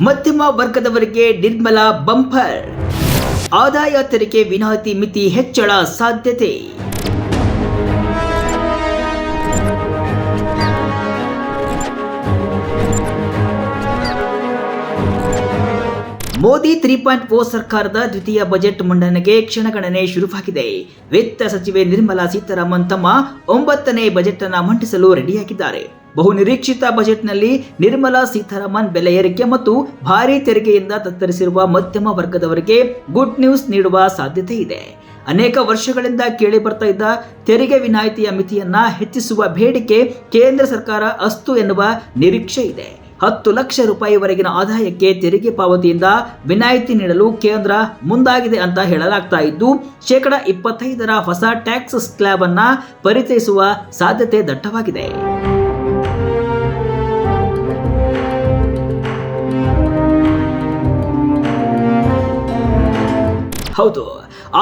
ಮಧ್ಯಮ ವರ್ಗದವರಿಗೆ ನಿರ್ಮಲ ಬಂಪರ್. ಆದಾಯ ತೆರಿಗೆ ವಿನಾಯಿತಿ ಮಿತಿ ಹೆಚ್ಚಳ ಸಾಧ್ಯತೆ. ಮೋದಿ ತ್ರೀ ಪಾಯಿಂಟ್ ಫೋರ್ ಸರ್ಕಾರದ ದ್ವಿತೀಯ ಬಜೆಟ್ ಮಂಡನೆಗೆ ಕ್ಷಣಗಣನೆ ಶುರುವಾಗಿದೆ. ವಿತ್ತ ಸಚಿವೆ ನಿರ್ಮಲಾ ಸೀತಾರಾಮನ್ ತಮ್ಮ ಒಂಬತ್ತನೇ ಬಜೆಟ್ ಅನ್ನು ಮಂಡಿಸಲು ರೆಡಿಯಾಗಿದ್ದಾರೆ. ಬಹು ನಿರೀಕ್ಷಿತ ಬಜೆಟ್ನಲ್ಲಿ ನಿರ್ಮಲಾ ಸೀತಾರಾಮನ್ ಬೆಲೆ ಏರಿಕೆ ಮತ್ತು ಭಾರಿ ತೆರಿಗೆಯಿಂದ ತತ್ತರಿಸಿರುವ ಮಧ್ಯಮ ವರ್ಗದವರಿಗೆ ಗುಡ್ ನ್ಯೂಸ್ ನೀಡುವ ಸಾಧ್ಯತೆ ಇದೆ. ಅನೇಕ ವರ್ಷಗಳಿಂದ ಕೇಳಿ ಬರ್ತಾ ಇದ್ದ ತೆರಿಗೆ ವಿನಾಯಿತಿಯ ಮಿತಿಯನ್ನ ಹೆಚ್ಚಿಸುವ ಬೇಡಿಕೆ ಕೇಂದ್ರ ಸರ್ಕಾರ ಅಸ್ತು ಎನ್ನುವ ನಿರೀಕ್ಷೆ ಇದೆ. ಹತ್ತು ಲಕ್ಷ ರೂಪಾಯಿವರೆಗಿನ ಆದಾಯಕ್ಕೆ ತೆರಿಗೆ ಪಾವತಿಯಿಂದ ವಿನಾಯಿತಿ ನೀಡಲು ಕೇಂದ್ರ ಮುಂದಾಗಿದೆ ಅಂತ ಹೇಳಲಾಗ್ತಾ ಇದ್ದು, ಶೇಕಡ ಇಪ್ಪತ್ತೈದರ ಹೊಸ ಟ್ಯಾಕ್ಸ್ ಸ್ಲ್ಯಾಬ್ ಅನ್ನ ಪರಿಚಯಿಸುವ ಸಾಧ್ಯತೆ ದಟ್ಟವಾಗಿದೆ. ಹೌದು,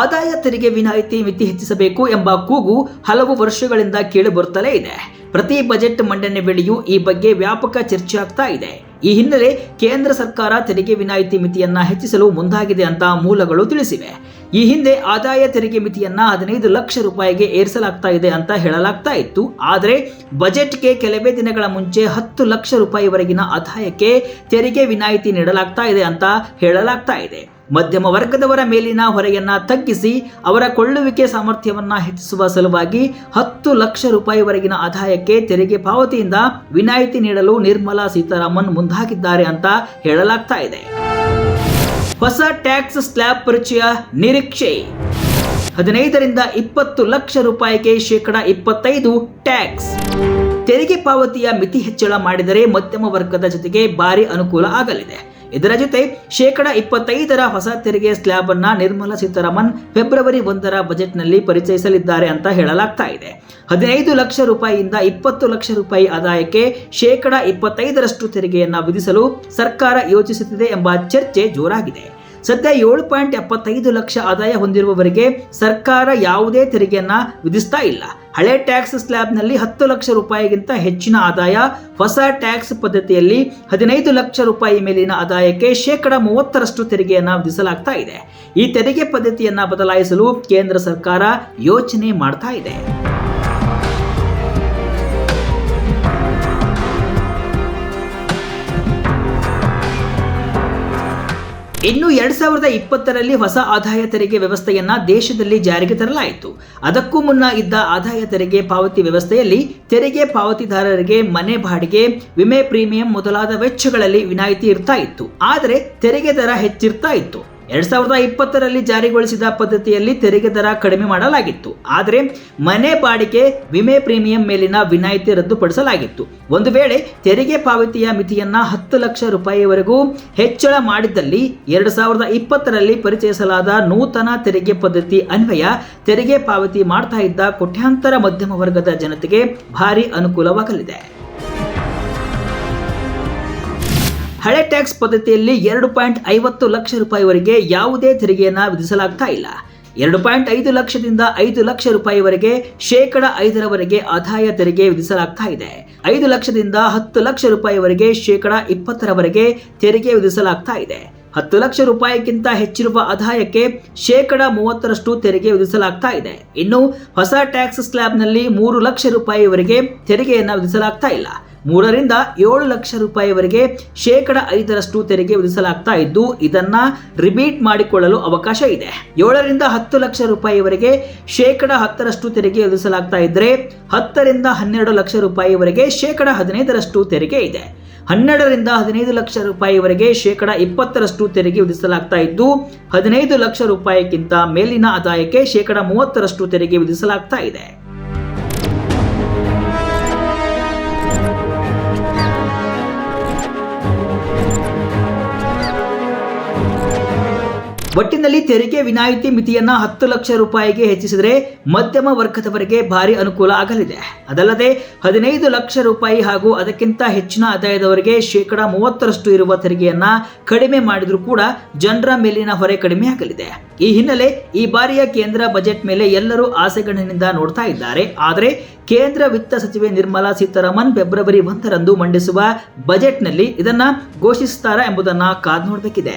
ಆದಾಯ ತೆರಿಗೆ ವಿನಾಯಿತಿ ಮಿತಿ ಹೆಚ್ಚಿಸಬೇಕು ಎಂಬ ಕೂಗು ಹಲವು ವರ್ಷಗಳಿಂದ ಕೇಳಿ ಬರುತ್ತಲೇ ಇದೆ. ಪ್ರತಿ ಬಜೆಟ್ ಮಂಡನೆ ವೇಳೆಯೂ ಈ ಬಗ್ಗೆ ವ್ಯಾಪಕ ಚರ್ಚೆ ಆಗ್ತಾ ಇದೆ. ಈ ಹಿನ್ನೆಲೆ ಕೇಂದ್ರ ಸರ್ಕಾರ ತೆರಿಗೆ ವಿನಾಯಿತಿ ಮಿತಿಯನ್ನ ಹೆಚ್ಚಿಸಲು ಮುಂದಾಗಿದೆ ಅಂತ ಮೂಲಗಳು ತಿಳಿಸಿವೆ. ಈ ಹಿಂದೆ ಆದಾಯ ತೆರಿಗೆ ಮಿತಿಯನ್ನ ಹದಿನೈದು ಲಕ್ಷ ರೂಪಾಯಿಗೆ ಏರಿಸಲಾಗ್ತಾ ಇದೆ ಅಂತ ಹೇಳಲಾಗ್ತಾ ಇತ್ತು. ಆದರೆ ಬಜೆಟ್ಗೆ ಕೆಲವೇ ದಿನಗಳ ಮುಂಚೆ ಹತ್ತು ಲಕ್ಷ ರೂಪಾಯಿವರೆಗಿನ ಆದಾಯಕ್ಕೆ ತೆರಿಗೆ ವಿನಾಯಿತಿ ನೀಡಲಾಗ್ತಾ ಇದೆ ಅಂತ ಹೇಳಲಾಗ್ತಾ ಇದೆ. ಮಧ್ಯಮ ವರ್ಗದವರ ಮೇಲಿನ ಹೊರೆಯನ್ನ ತಗ್ಗಿಸಿ ಅವರ ಕೊಳ್ಳುವಿಕೆ ಸಾಮರ್ಥ್ಯವನ್ನ ಹೆಚ್ಚಿಸುವ ಸಲುವಾಗಿ ಹತ್ತು ಲಕ್ಷ ರೂಪಾಯಿವರೆಗಿನ ಆದಾಯಕ್ಕೆ ತೆರಿಗೆ ಪಾವತಿಯಿಂದ ವಿನಾಯಿತಿ ನೀಡಲು ನಿರ್ಮಲಾ ಸೀತಾರಾಮನ್ ಮುಂದಾಗಿದ್ದಾರೆ ಅಂತ ಹೇಳಲಾಗ್ತಾ ಇದೆ. ಹೊಸ ಟ್ಯಾಕ್ಸ್ ಸ್ಲ್ಯಾಬ್ ಪರಿಚಯ ನಿರೀಕ್ಷೆ. ಹದಿನೈದರಿಂದ ಇಪ್ಪತ್ತು ಲಕ್ಷ ರೂಪಾಯಿಗೆ ಶೇಕಡ ಇಪ್ಪತ್ತೈದು ಟ್ಯಾಕ್ಸ್. ತೆರಿಗೆ ಪಾವತಿಯ ಮಿತಿ ಹೆಚ್ಚಳ ಮಾಡಿದರೆ ಮಧ್ಯಮ ವರ್ಗದ ಜೊತೆಗೆ ಭಾರಿ ಅನುಕೂಲ ಆಗಲಿದೆ. ಇದರ ಜೊತೆ ಶೇಕಡ ಇಪ್ಪತ್ತೈದರ ಹೊಸ ತೆರಿಗೆ ಸ್ಲ್ಯಾಬ್ ಅನ್ನ ನಿರ್ಮಲಾ ಸೀತಾರಾಮನ್ ಫೆಬ್ರವರಿ ಒಂದರ ಬಜೆಟ್ನಲ್ಲಿ ಪರಿಚಯಿಸಲಿದ್ದಾರೆ ಅಂತ ಹೇಳಲಾಗ್ತಾ ಇದೆ. ಹದಿನೈದು ಲಕ್ಷ ರೂಪಾಯಿಯಿಂದ ಇಪ್ಪತ್ತು ಲಕ್ಷ ರೂಪಾಯಿ ಆದಾಯಕ್ಕೆ ಶೇಕಡ ಇಪ್ಪತ್ತೈದರಷ್ಟು ತೆರಿಗೆಯನ್ನ ವಿಧಿಸಲು ಸರ್ಕಾರ ಯೋಚಿಸುತ್ತಿದೆ ಎಂಬ ಚರ್ಚೆ ಜೋರಾಗಿದೆ. ಸದ್ಯ ಏಳು ಪಾಯಿಂಟ್ ಎಪ್ಪತ್ತೈದು ಲಕ್ಷ ಆದಾಯ ಹೊಂದಿರುವವರಿಗೆ ಸರ್ಕಾರ ಯಾವುದೇ ತೆರಿಗೆಯನ್ನು ವಿಧಿಸ್ತಾ ಇಲ್ಲ. ಹಳೆ ಟ್ಯಾಕ್ಸ್ ಸ್ಲ್ಯಾಬ್ನಲ್ಲಿ ಹತ್ತು ಲಕ್ಷ ರೂಪಾಯಿಗಿಂತ ಹೆಚ್ಚಿನ ಆದಾಯ, ಹೊಸ ಟ್ಯಾಕ್ಸ್ ಪದ್ಧತಿಯಲ್ಲಿ ಹದಿನೈದು ಲಕ್ಷ ರೂಪಾಯಿ ಮೇಲಿನ ಆದಾಯಕ್ಕೆ ಶೇಕಡ ಮೂವತ್ತರಷ್ಟು ತೆರಿಗೆಯನ್ನು ವಿಧಿಸಲಾಗ್ತಾ ಇದೆ. ಈ ತೆರಿಗೆ ಪದ್ಧತಿಯನ್ನು ಬದಲಾಯಿಸಲು ಕೇಂದ್ರ ಸರ್ಕಾರ ಯೋಚನೆ ಮಾಡ್ತಾ ಇದೆ. ಇನ್ನು ಎರಡ್ ಸಾವಿರದ ಇಪ್ಪತ್ತರಲ್ಲಿ ಹೊಸ ಆದಾಯ ತೆರಿಗೆ ವ್ಯವಸ್ಥೆಯನ್ನ ದೇಶದಲ್ಲಿ ಜಾರಿಗೆ ತರಲಾಯಿತು. ಅದಕ್ಕೂ ಮುನ್ನ ಇದ್ದ ಆದಾಯ ತೆರಿಗೆ ಪಾವತಿ ವ್ಯವಸ್ಥೆಯಲ್ಲಿ ತೆರಿಗೆ ಪಾವತಿದಾರರಿಗೆ ಮನೆ ಬಾಡಿಗೆ, ವಿಮೆ ಪ್ರೀಮಿಯಂ ಮೊದಲಾದ ವೆಚ್ಚಗಳಲ್ಲಿ ವಿನಾಯಿತಿ ಇರ್ತಾ ಇತ್ತು. ಆದರೆ ತೆರಿಗೆ ದರ ಹೆಚ್ಚಿರ್ತಾ ಇತ್ತು. ಎರಡ್ ಸಾವಿರದ ಇಪ್ಪತ್ತರಲ್ಲಿ ಜಾರಿಗೊಳಿಸಿದ ಪದ್ಧತಿಯಲ್ಲಿ ತೆರಿಗೆ ದರ ಕಡಿಮೆ ಮಾಡಲಾಗಿತ್ತು. ಆದರೆ ಮನೆ ಬಾಡಿಗೆ, ವಿಮೆ ಪ್ರೀಮಿಯಂ ಮೇಲಿನ ವಿನಾಯಿತಿ ರದ್ದುಪಡಿಸಲಾಗಿತ್ತು. ಒಂದು ವೇಳೆ ತೆರಿಗೆ ಪಾವತಿಯ ಮಿತಿಯನ್ನ ಹತ್ತು ಲಕ್ಷ ರೂಪಾಯಿವರೆಗೂ ಹೆಚ್ಚಳ ಮಾಡಿದ್ದಲ್ಲಿ ಎರಡು ಸಾವಿರದ ಇಪ್ಪತ್ತರಲ್ಲಿ ಪರಿಚಯಿಸಲಾದ ನೂತನ ತೆರಿಗೆ ಪದ್ಧತಿ ಅನ್ವಯ ತೆರಿಗೆ ಪಾವತಿ ಮಾಡ್ತಾ ಇದ್ದ ಕೋಟ್ಯಾಂತರ ಮಧ್ಯಮ ವರ್ಗದ ಜನತೆಗೆ ಭಾರಿ ಅನುಕೂಲವಾಗಲಿದೆ. ಹಳೆ ಟ್ಯಾಕ್ಸ್ ಪದ್ಧತಿಯಲ್ಲಿ ಎರಡು ಪಾಯಿಂಟ್ ಐವತ್ತು ಲಕ್ಷ ರೂಪಾಯಿವರೆಗೆ ಯಾವುದೇ ತೆರಿಗೆಯನ್ನು ವಿಧಿಸಲಾಗ್ತಾ ಇಲ್ಲ. ಎರಡು ಪಾಯಿಂಟ್ ಐದು ಲಕ್ಷದಿಂದ ಐದು ಲಕ್ಷ ರೂಪಾಯಿವರೆಗೆ ಶೇಕಡ ಐದರವರೆಗೆ ಆದಾಯ ತೆರಿಗೆ ವಿಧಿಸಲಾಗ್ತಾ ಇದೆ. ಐದು ಲಕ್ಷದಿಂದ ಹತ್ತು ಲಕ್ಷ ರೂಪಾಯಿವರೆಗೆ ಶೇಕಡ ಇಪ್ಪತ್ತರವರೆಗೆ ತೆರಿಗೆ ವಿಧಿಸಲಾಗ್ತಾ ಇದೆ. ಹತ್ತು ಲಕ್ಷ ರೂಪಾಯಿಗಿಂತ ಹೆಚ್ಚಿರುವ ಆದಾಯಕ್ಕೆ ಶೇಕಡ ಮೂವತ್ತರಷ್ಟು ತೆರಿಗೆ ವಿಧಿಸಲಾಗ್ತಾ ಇದೆ. ಇನ್ನು ಹೊಸ ಟ್ಯಾಕ್ಸ್ ಸ್ಲ್ಯಾಬ್ನಲ್ಲಿ ಮೂರು ಲಕ್ಷ ರೂಪಾಯಿವರೆಗೆ ತೆರಿಗೆಯನ್ನು ವಿಧಿಸಲಾಗ್ತಾ ಇಲ್ಲ. ಮೂರರಿಂದ ಏಳು ಲಕ್ಷ ರೂಪಾಯಿವರೆಗೆ ಶೇಕಡ ಐದರಷ್ಟು ತೆರಿಗೆ ವಿಧಿಸಲಾಗ್ತಾ ಇದ್ದು, ಇದನ್ನ ರಿಬೀಟ್ ಮಾಡಿಕೊಳ್ಳಲು ಅವಕಾಶ ಇದೆ. ಏಳರಿಂದ ಹತ್ತು ಲಕ್ಷ ರೂಪಾಯಿವರೆಗೆ ಶೇಕಡ ಹತ್ತರಷ್ಟು ತೆರಿಗೆ ವಿಧಿಸಲಾಗ್ತಾ ಇದ್ದರೆ ಹತ್ತರಿಂದ ಹನ್ನೆರಡು ಲಕ್ಷ ರೂಪಾಯಿವರೆಗೆ ಶೇಕಡ ಹದಿನೈದರಷ್ಟು ತೆರಿಗೆ ಇದೆ. ಹನ್ನೆರಡರಿಂದ ಹದಿನೈದು ಲಕ್ಷ ರೂಪಾಯಿವರೆಗೆ ಶೇಕಡ ಇಪ್ಪತ್ತರಷ್ಟು ತೆರಿಗೆ ವಿಧಿಸಲಾಗ್ತಾ ಇದ್ದು, ಹದಿನೈದು ಲಕ್ಷ ರೂಪಾಯಿಗಿಂತ ಮೇಲಿನ ಆದಾಯಕ್ಕೆ ಶೇಕಡ ಮೂವತ್ತರಷ್ಟು ತೆರಿಗೆ ವಿಧಿಸಲಾಗ್ತಾ ಇದೆ. ಒಟ್ಟಿನಲ್ಲಿ ತೆರಿಗೆ ವಿನಾಯಿತಿ ಮಿತಿಯನ್ನು ಹತ್ತು ಲಕ್ಷ ರೂಪಾಯಿಗೆ ಹೆಚ್ಚಿಸಿದರೆ ಮಧ್ಯಮ ವರ್ಗದವರಿಗೆ ಭಾರಿ ಅನುಕೂಲ ಆಗಲಿದೆ. ಅದಲ್ಲದೆ ಹದಿನೈದು ಲಕ್ಷ ರೂಪಾಯಿ ಹಾಗೂ ಅದಕ್ಕಿಂತ ಹೆಚ್ಚಿನ ಆದಾಯದವರಿಗೆ ಶೇಕಡ ಮೂವತ್ತರಷ್ಟು ಇರುವ ತೆರಿಗೆಯನ್ನ ಕಡಿಮೆ ಮಾಡಿದರೂ ಕೂಡ ಜನರ ಮೇಲಿನ ಹೊರೆ ಕಡಿಮೆ ಆಗಲಿದೆ. ಈ ಹಿನ್ನೆಲೆ ಈ ಬಾರಿಯ ಕೇಂದ್ರ ಬಜೆಟ್ ಮೇಲೆ ಎಲ್ಲರೂ ಆಸೆಗಣ್ಣಿನಿಂದ ನೋಡ್ತಾ ಇದ್ದಾರೆ. ಆದರೆ ಕೇಂದ್ರ ವಿತ್ತ ಸಚಿವೆ ನಿರ್ಮಲಾ ಸೀತಾರಾಮನ್ ಫೆಬ್ರವರಿ ಒಂದರಂದು ಮಂಡಿಸುವ ಬಜೆಟ್ನಲ್ಲಿ ಇದನ್ನು ಘೋಷಿಸುತ್ತಾರಾ ಎಂಬುದನ್ನು ಕಾದು ನೋಡಬೇಕಿದೆ.